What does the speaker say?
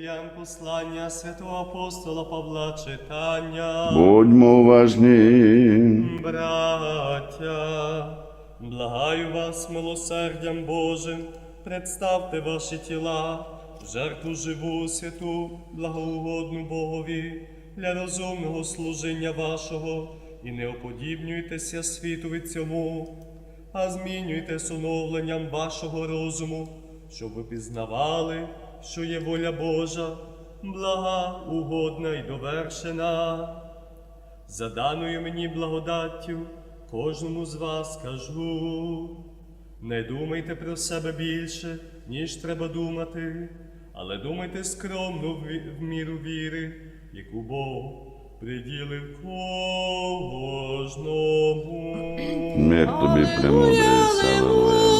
Римлян послання святого апостола Павла читання. Будьмо уважні. Браття, благаю вас милосердям Божим, представте ваші тіла, в жертву живу, святу, благоугодну Богові, для розумного служіння вашого, і не оподібнюйтеся світові цьому, а змінюйтесь оновленням вашого розуму, щоб ви пізнавали, що є воля Божа, блага, угодна і довершена. За даною мені благодаттю кожному з вас кажу. Не думайте про себе більше, ніж треба думати, але думайте скромно в, міру віри, яку Бог приділив кожному. Мир тобі, премудрий, Аллилуйя.